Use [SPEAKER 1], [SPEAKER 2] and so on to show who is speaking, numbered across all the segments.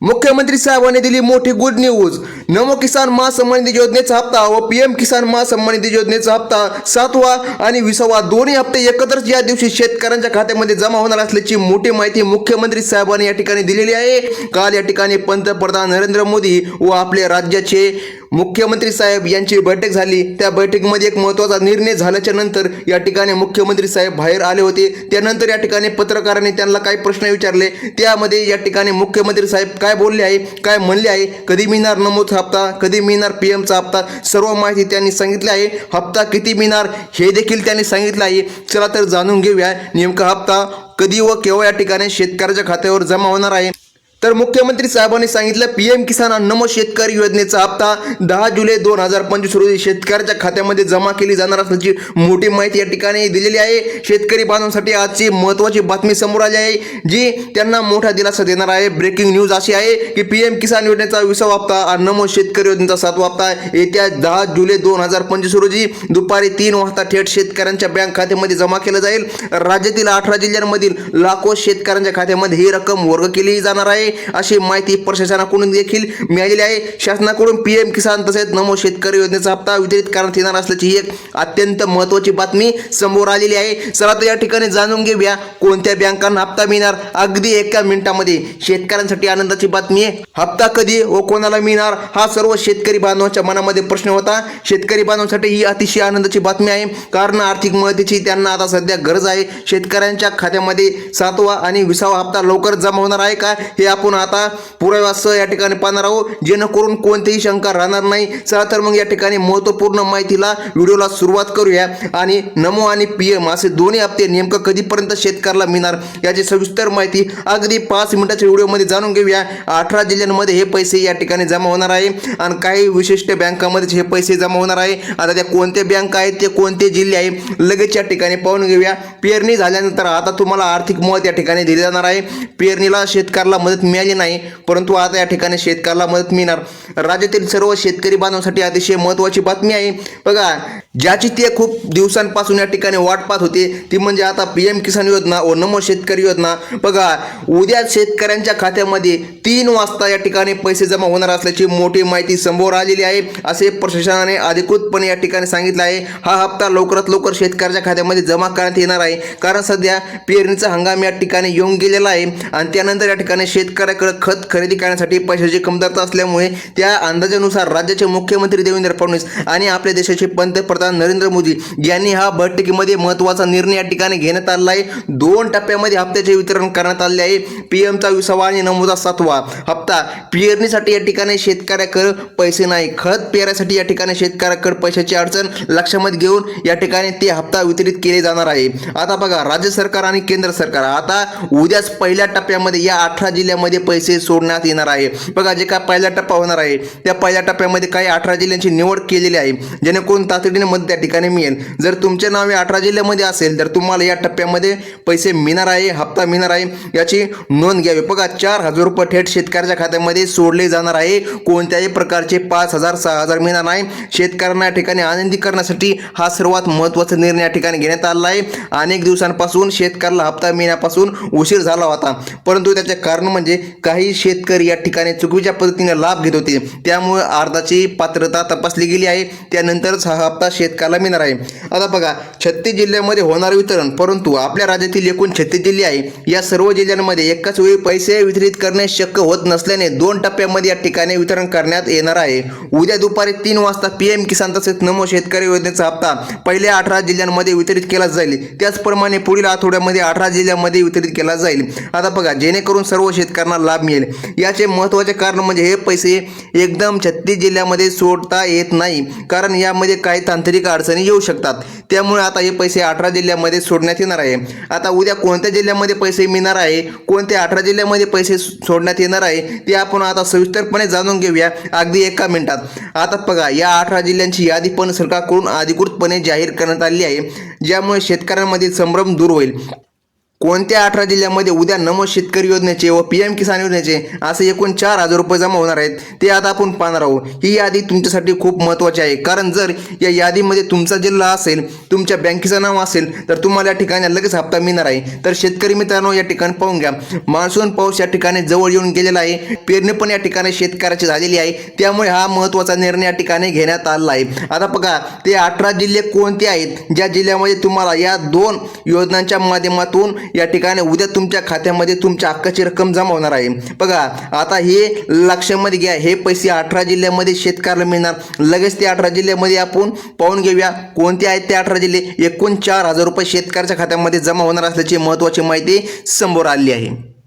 [SPEAKER 1] mu मुख्यमंत्री साहेबांनी दिली मोठी गुड न्यूज नमो किसान महासन्मान निधी योजनेचा हप्ता व पीएम किसान महासन्मान निधी योजनेचा हप्ता सातवा आणि विसावा दोन्ही हप्ते एकत्रच या दिवशी शेतकऱ्यांच्या खात्यामध्ये जमा होणार असल्याची मोठी माहिती मुख्यमंत्री साहेबांनी या ठिकाणी दिलेली आहे. काल या ठिकाणी पंतप्रधान नरेंद्र मोदी व आपले राज्याचे मुख्यमंत्री साहेब यांची बैठक झाली. त्या बैठकीमध्ये एक महत्त्वाचा निर्णय झाल्याच्यानंतर या ठिकाणी मुख्यमंत्री साहेब बाहेर आले होते. त्यानंतर या ठिकाणी पत्रकारांनी त्यांना काही प्रश्न विचारले. त्यामध्ये या ठिकाणी मुख्यमंत्री साहेब काय बोलले? आहे काय म्हणले आहे कधी मिळणार नमूद हप्ता कधी मिळणार पी एमचा हप्ता सर्व माहिती त्यांनी सांगितली आहे. हप्ता किती मिळणार हे देखील त्यांनी सांगितलं आहे. चला तर जाणून घेऊया नेमका हप्ता कधी व केव्हा या ठिकाणी शेतकऱ्याच्या खात्यावर जमा होणार आहे? तर मुख्यमंत्री साहेबांनी सांगितलं पीएम किसान नमो शेतकरी योजनेचा हप्ता दहा जुलै दोन हजार पंचवीस रोजी शेतकऱ्याच्या खात्यामध्ये जमा केली जाणार असल्याची मोठी माहिती या ठिकाणी दिलेली आहे. शेतकरी बांधवांसाठी आजची महत्त्वाची बातमी समोर आली आहे जी त्यांना मोठा दिलासा देणार आहे. ब्रेकिंग न्यूज अशी आहे की पीएम किसान योजनेचा विसावा हप्ता अन्नम नमो शेतकरी योजनेचा सातवा हप्ता येत्या दहा जुलै दोन हजार पंचवीस रोजी दुपारी तीन वाजता थेट शेतकऱ्यांच्या बँक खात्यामध्ये जमा केलं जाईल. राज्यातील अठरा जिल्ह्यांमधील लाखो शेतकऱ्यांच्या खात्यामध्ये ही रक्कम वर्ग केली जाणार आहे. अशी माहिती प्रशासनाकडून देखील मिळालेली आहे. शासनाकडून पीएम किसान तसेच नमो शेतकरी योजनेचा हप्ता वितरित करण्यात येणार असल्याची ही एक अत्यंत महत्त्वाची बातमी समोर आलेली आहे. चला तर या ठिकाणी जाणून घेऊया कोणत्या बँकांना हप्ता मिळणार? अगदी एका मिनिटामध्ये शेतकऱ्यांसाठी आनंदाची बातमी आहे. हप्ता कधी व कोणाला मिळणार? हा सर्व शेतकरी बांधवांच्या मनामध्ये प्रश्न होता. शेतकरी बांधवांसाठी ही अतिशय आनंदाची बातमी आहे. कारण आर्थिक मदतीची त्यांना आता सध्या गरज आहे. शेतकऱ्यांच्या खात्यामध्ये सातवा आणि विसावा हप्ता लवकर जमा होणार आहे का? हे आपण आता पुराव्यासह या ठिकाणी पाहणार आहोत. जेणेकरून कोणतीही शंका राहणार नाही. चला तर मग या ठिकाणी महत्त्वपूर्ण माहितीला व्हिडिओला सुरुवात करूया. आणि नमो आणि पी एम असे दोन्ही हप्ते नेमकं कधीपर्यंत शेतकऱ्याला मिळणार याची सविस्तर माहिती अगदी पाच मिनिटाच्या व्हिडिओमध्ये जाणून घेऊया. अठरा जिल्ह्यांमध्ये हे पैसे या ठिकाणी जमा होणार आहे. आणि काही विशिष्ट बँकामध्ये हे पैसे जमा होणार आहे. आता त्या कोणते बँक आहेत ते कोणते जिल्हे आहे लगेच या ठिकाणी पाहून घेऊया. पेरणी झाल्यानंतर आता तुम्हाला आर्थिक मदत या ठिकाणी दिली जाणार आहे. पेरणीला शेतकऱ्याला मदत मिळाली नाही. परंतु आता या ठिकाणी शेतकऱ्याला मदत मिळणार. राज्यातील सर्व शेतकरी बांधवांसाठी अतिशय महत्त्वाची बातमी आहे. बघा ज्याची ते खूप दिवसांपासून या ठिकाणी वाट पाहत होते ती म्हणजे आता पी एम किसान योजना व नमो शेतकरी योजना. बघा उद्या शेतकऱ्यांच्या खात्यामध्ये तीन वाजता या ठिकाणी पैसे जमा होणार असल्याची मोठी माहिती समोर आलेली आहे असे प्रशासनाने अधिकृतपणे या ठिकाणी सांगितलं आहे. हा हप्ता लवकरात लवकर शेतकऱ्याच्या खात्यामध्ये जमा करण्यात येणार आहे. कारण सध्या पेरणीचा हंगाम या ठिकाणी येऊन गेलेला आहे आणि त्यानंतर या ठिकाणी शेतकऱ्याकडे खत खरेदी करण्यासाठी पैशाची कमतरता असल्यामुळे त्या अंदाजानुसार राज्याचे मुख्यमंत्री देवेंद्र फडणवीस आणि आपल्या देशाचे पंतप्रधान नरेंद्र मोदी यांनी हा बैठकीमध्ये महत्त्वाचा निर्णय या ठिकाणी घेण्यात आला आहे. दोन टप्प्यामध्ये हप्त्याचे वितरण करण्यात आले आहे. पी एमचा विसावा आणि नमोचा सातवा हप्ता पेरणीसाठी या ठिकाणी शेतकऱ्याकडे पैसे नाही. खत पेरायसाठी या ठिकाणी शेतकऱ्याकडे पैशाची अडचण लक्षामध्ये घेऊन या ठिकाणी ते हप्ता वितरित केले जाणार आहे. आता बघा राज्य सरकार आणि केंद्र सरकार आता उद्याच पहिल्या टप्प्यामध्ये या अठरा जिल्ह्यामध्ये पैसे सोडण्यात येणार आहे. बघा जे काय पहिला टप्पा होणार आहे त्या पहिल्या टप्प्यामध्ये काही अठरा जिल्ह्यांची निवड केलेली आहे. जेणेकरून तातडीने मदत त्या ठिकाणी मिळेल. जर तुमचे नावे अठरा जिल्ह्यामध्ये असेल तर तुम्हाला या टप्प्यामध्ये पैसे मिळणार आहे हप्ता मिळणार आहे. याची नोंद घ्यावी. बघा चार हजार रुपये थेट शेतकऱ्याच्या खात्यामध्ये सोडले जाणार आहे. कोणत्याही प्रकारचे पाच हजार सहा हजार मिळणार नाही. शेतकऱ्यांना या ठिकाणी आनंदी करण्यासाठी हा सर्वात महत्त्वाचा निर्णय या ठिकाणी घेण्यात आला आहे. अनेक दिवसांपासून शेतकऱ्याला हप्ता मिळण्यापासून उशीर झाला होता. परंतु त्याचे कारण म्हणजे काही शेतकरी या ठिकाणी चुकीच्या पद्धतीने लाभ घेत होते. त्यामुळे अर्धाची पात्रता तपासली गेली आहे. त्यानंतरच हा हप्ता शेतकऱ्याला मिळणार आहे. आता बघा छत्तीस जिल्ह्यामध्ये होणार वितरण परंतु आपल्या राज्यातील एकूण छत्तीस जिल्हे आहे. या सर्व जिल्ह्यांमध्ये एकाच वेळी पैसे वितरित करणे शक्य होत नसल्याने दोन टप्प्यामध्ये या ठिकाणी वितरण करण्यात येणार आहे. उद्या दुपारी तीन वाजता पीएम किसान तसेच नमो शेतकरी योजनेचा हप्ता पहिल्या अठरा जिल्ह्यांमध्ये वितरित केला जाईल. त्याचप्रमाणे पुढील आठवड्यामध्ये अठरा जिल्ह्यांमध्ये वितरित केला जाईल. आता बघा जेणेकरून सर्व शेतकऱ्यांना लाभ मिळेल. याचे महत्त्वाचे कारण म्हणजे हे पैसे एकदम छत्तीस जिल्ह्यामध्ये सोडता येत नाही. कारण यामध्ये काही तांत्रिक अडचणी येऊ शकतात. त्यामुळे आता हे पैसे अठरा जिल्ह्यामध्ये सोडण्यात येणार आहे. आता उद्या कोणत्या जिल्ह्यामध्ये पैसे मिळणार आहे? कोणत्या अठरा जिल्ह्यामध्ये पैसे सोडण्यात येणार आहे? ते आपण आता सविस्तरपणे जाणून घेऊया. अगदी एका मिनिटात. आता बघा या अठरा जिल्ह्यांची यादी पण सरकारकडून अधिकृतपणे जाहीर करण्यात आली आहे. ज्यामुळे शेतकऱ्यांमध्ये संभ्रम दूर होईल. कोणत्या अठरा जिल्ह्यामध्ये उद्या नमो शेतकरी योजनेचे व पी एम किसान योजनेचे असे एकूण चार हजार रुपये जमा होणार आहेत ते आता आपण पाहणार आहोत. ही यादी तुमच्यासाठी खूप महत्त्वाची आहे. कारण जर या यादीमध्ये तुमचा जिल्हा असेल तुमच्या बँकेचं नाव असेल तर तुम्हाला या ठिकाणी लगेच हप्ता मिळणार आहे. तर शेतकरी मित्रांनो या ठिकाणी पाहून घ्या. मान्सून पाऊस या ठिकाणी जवळ येऊन गेलेला आहे. पेरणी पण या ठिकाणी शेतकऱ्याची झालेली आहे. त्यामुळे हा महत्त्वाचा निर्णय या ठिकाणी घेण्यात आला आहे. आता बघा ते अठरा जिल्हे कोणते आहेत? ज्या जिल्ह्यामध्ये तुम्हाला या दोन योजनांच्या माध्यमातून या ठिकाणी उद्या तुमच्या खात्यामध्ये तुमच्या हक्काची रक्कम जमा होणार आहे. बघा आता हे लक्षामध्ये घ्या. हे पैसे अठरा जिल्ह्यामध्ये शेतकऱ्याला मिळणार. लगेच ते अठरा जिल्ह्यामध्ये आपण पाहून घेऊया. कोणते आहेत ते अठरा जिल्हे? एकूण चार हजार रुपये शेतकऱ्याच्या खात्यामध्ये जमा होणार असल्याची महत्त्वाची माहिती समोर आली आहे.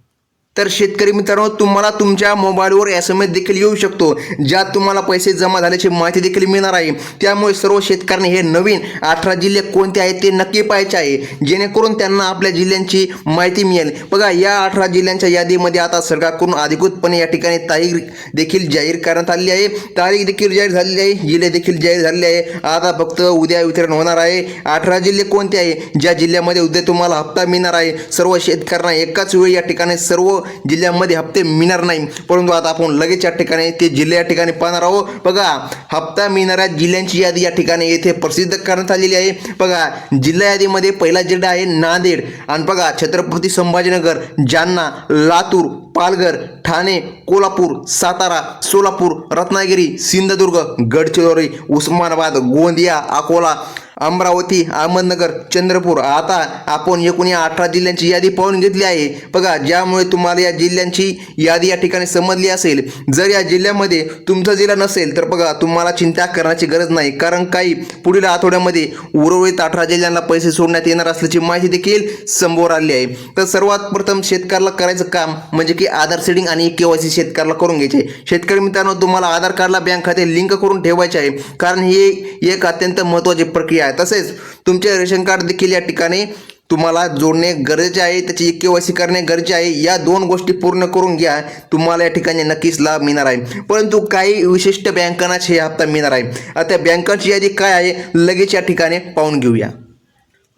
[SPEAKER 1] तर शेतकरी मित्रांनो तुम्हाला तुमच्या मोबाईलवर एस एम एस देखील येऊ शकतो ज्यात तुम्हाला पैसे जमा झाल्याची माहिती देखील मिळणार आहे. त्यामुळे सर्व शेतकऱ्यांनी हे नवीन अठरा जिल्हे कोणते आहेत ते नक्की पाहायचे आहे. जेणेकरून त्यांना आपल्या जिल्ह्यांची माहिती मिळेल. बघा या अठरा जिल्ह्यांच्या यादीमध्ये आता सरकारकडून अधिकृतपणे या ठिकाणी तारीख देखील जाहीर करण्यात आली आहे. तारीख देखील जाहीर झालेली आहे. जिल्हे देखील जाहीर झालेले आहे. आता फक्त उद्या वितरण होणार आहे. अठरा जिल्हे कोणते आहे? ज्या जिल्ह्यामध्ये उद्या तुम्हाला हप्ता मिळणार आहे. सर्व शेतकऱ्यांना एकाच वेळी या ठिकाणी सर्व जिल्ह्यामध्ये हप्ते मिळणार नाही. परंतु आता आपण लगेच या ठिकाणी ते जिल्हे या ठिकाणी पाहणार आहोत. बघा हप्ता मिळणाऱ्या जिल्ह्यांची यादी या ठिकाणी येथे प्रसिद्ध करण्यात आलेली आहे. बघा जिल्हा यादीमध्ये पहिला जिल्हा आहे नांदेड. आणि बघा छत्रपती संभाजीनगर जालना लातूर पालघर ठाणे कोल्हापूर सातारा सोलापूर रत्नागिरी सिंधुदुर्ग गडचिरोली उस्मानाबाद गोंदिया अकोला अमरावती अहमदनगर चंद्रपूर. आता आपण एकूण या अठरा जिल्ह्यांची यादी पाहून घेतली आहे. बघा ज्यामुळे तुम्हाला या जिल्ह्यांची यादी या ठिकाणी समजली असेल. जर या जिल्ह्यामध्ये तुमचा जिल्हा नसेल तर बघा तुम्हाला चिंता करण्याची गरज नाही. कारण काही पुढील आठवड्यामध्ये उर्वरित अठरा जिल्ह्यांना पैसे सोडण्यात येणार असल्याची माहिती देखील समोर आली आहे. तर सर्वात प्रथम शेतकऱ्याला करायचं काम म्हणजे की आधार सेडिंग आणि केवायसी शेतकऱ्याला करून घ्यायचे. शेतकरी मित्रांनो तुम्हाला आधार कार्डला बँक खाते लिंक करून ठेवायचे आहे. कारण ही एक अत्यंत महत्त्वाची प्रक्रिया आहे. तसेच तुमचे रेशन कार्ड देखील या ठिकाणी तुम्हाला जोडणे गरजेचे आहे त्याची के वाय सी करणे गरजेचे आहे. या दोन गोष्टी पूर्ण करून घ्या. तुम्हाला या ठिकाणी नक्कीच लाभ मिळणार आहे. परंतु काही विशिष्ट बँकांनाच हे हप्ता मिळणार आहे. आता बँकांची यादी काय आहे लगेच या ठिकाणी पाहून घेऊया.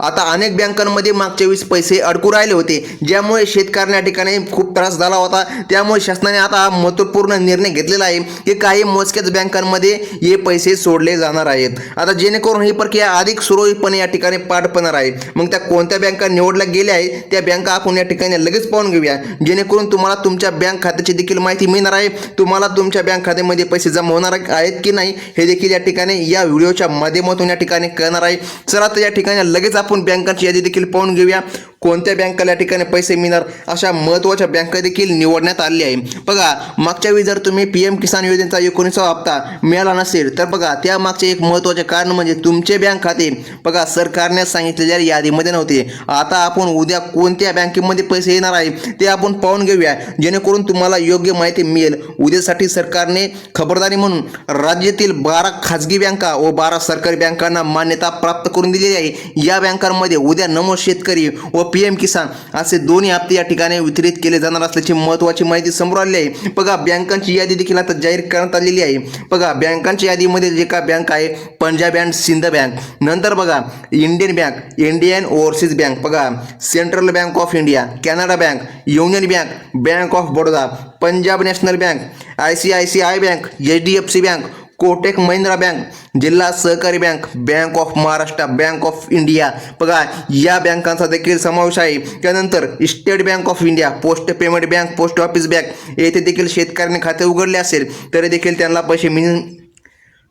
[SPEAKER 1] आता अनेक बँकांमध्ये मागच्या वेळेस पैसे अडकू राहिले होते ज्यामुळे शेतकऱ्यांना या ठिकाणी खूप त्रास झाला होता. त्यामुळे शासनाने आता महत्त्वपूर्ण निर्णय घेतलेला आहे की काही मोजक्याच बँकांमध्ये हे पैसे सोडले जाणार आहेत. आता जेणेकरून ही प्रक्रिया अधिक सुरळीतपणे या ठिकाणी पार पडणार आहे. मग त्या कोणत्या बँका निवडल्या गेल्या आहेत त्या बँका आपण या ठिकाणी लगेच पाहून घेऊया. जेणेकरून तुम्हाला तुमच्या बँक खात्याची देखील माहिती मिळणार आहे. तुम्हाला तुमच्या बँक खात्यामध्ये पैसे जमा होणार आहेत की नाही हे देखील या ठिकाणी या व्हिडिओच्या माध्यमातून या ठिकाणी कळणार आहे. चला तर या ठिकाणी लगेच आपण बँकांची यादी देखील पाहून घेऊया. कोणत्या बँकेला या ठिकाणी पैसे मिळणार? अशा महत्त्वाच्या बँका देखील निवडण्यात आली आहे बघा मागच्या वेळी जर तुम्ही पी एम किसान योजनेचा एकोणीसावा हप्ता मिळाला नसेल तर बघा त्यामागचे एक महत्त्वाचे कारण म्हणजे तुमचे बँक खाते. बघा सरकारने सांगितलेल्या यादीमध्ये नव्हते. आता आपण उद्या कोणत्या बँकेमध्ये पैसे येणार आहे ते आपण पाहून घेऊया. जेणेकरून तुम्हाला योग्य माहिती मिळेल. उद्यासाठी सरकारने खबरदारी म्हणून राज्यातील बारा खाजगी बँका व बारा सरकारी बँकांना मान्यता प्राप्त करून दिलेली आहे. या बँकांमध्ये उद्या नमो शेतकरी व पी एम किसान असे दोन्ही हप्ते या ठिकाणी वितरित केले जाणार असल्याची महत्त्वाची माहिती समोर आली आहे. बघा बँकांची यादी देखील आता जाहीर करण्यात आलेली आहे. बघा बँकांच्या यादीमध्ये जे का बँक आहे पंजाब अँड सिंध बँक. नंतर बघा Indian bank Indian overseas bank. बघा central bank of India Canada bank union bank bank of Baroda Punjab national bank I C I C I bank H D F C bank Kotak Mahindra bank जिल्हा सहकारी bank bank of Maharashtra bank of India. बघा या बँकांचा देखील समावेश आहे. त्यानंतर state bank of India post payment bank post office bank येथे देखील शेतकऱ्यांनी खाते उघडले असेल तरी देखील त्यांना पैसे मिळ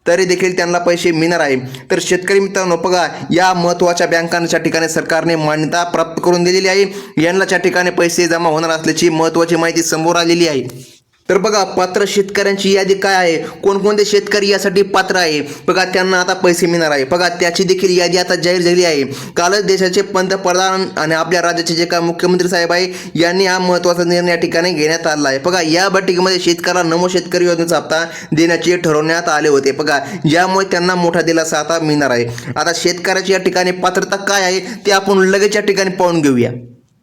[SPEAKER 1] तरी देखील त्यांना पैसे मिळणार आहे. तर शेतकरी मित्रांनो बघा या महत्त्वाच्या बँकांच्या ठिकाणी सरकारने मान्यता प्राप्त करून दिलेली आहे यांनाच्या ठिकाणी पैसे जमा होणार असल्याची महत्त्वाची माहिती समोर आलेली आहे. तर बघा पात्र शेतकऱ्यांची यादी काय आहे? कोणकोणते शेतकरी यासाठी पात्र आहे? बघा त्यांना आता पैसे मिळणार आहे. बघा त्याची देखील यादी आता जाहीर झाली आहे. कालच देशाचे पंतप्रधान आणि आपल्या राज्याचे जे काय मुख्यमंत्री साहेब आहे यांनी हा महत्त्वाचा निर्णय या ठिकाणी घेण्यात आला आहे. बघा या बैठकीमध्ये शेतकऱ्याला नमो शेतकरी योजनेचा हप्ता देण्याचे ठरवण्यात आले होते. बघा ज्यामुळे त्यांना मोठा दिलासा आता मिळणार आहे. आता शेतकऱ्याची या ठिकाणी पात्रता काय आहे ते आपण लगेच या ठिकाणी पाहून घेऊया.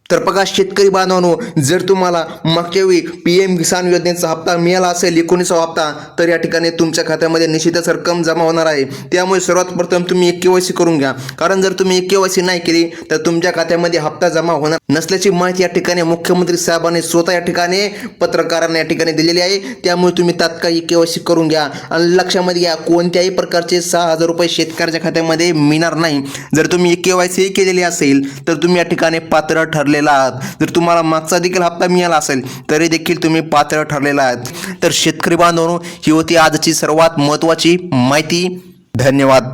[SPEAKER 1] तर बघा शेतकरी बांधवांनो जर तुम्हाला मागच्या वेळी पी एम किसान योजनेचा हप्ता मिळाला असेल एकोणीसावा हप्ता तर या ठिकाणी तुमच्या खात्यामध्ये निश्चितच रक्कम जमा होणार आहे. त्यामुळे सर्वात प्रथम तुम्ही एक केवायसी करून घ्या. कारण जर तुम्ही एक केवायसी नाही केली तर तुमच्या खात्यामध्ये हप्ता जमा होणार नसल्याची माहिती या ठिकाणी मुख्यमंत्री साहेबांनी स्वतः या ठिकाणी पत्रकारांना या ठिकाणी दिलेली आहे. त्यामुळे तुम्ही तात्काळ एक केवायसी करून घ्या. आणि लक्षामध्ये घ्या कोणत्याही प्रकारचे सहा हजार रुपये शेतकऱ्याच्या खात्यामध्ये मिळणार नाही. जर तुम्ही एक केवायसी केलेली असेल तर तुम्ही या ठिकाणी पात्र ठरले ठरलेला आहात. जर तुम्हाला मागचा देखील हप्ता मिळाला असेल तरी देखील तुम्ही पात्र ठरलेला आहात. तर शेतकरी बांधवांनो ही होती आजची सर्वात महत्त्वाची माहिती. धन्यवाद.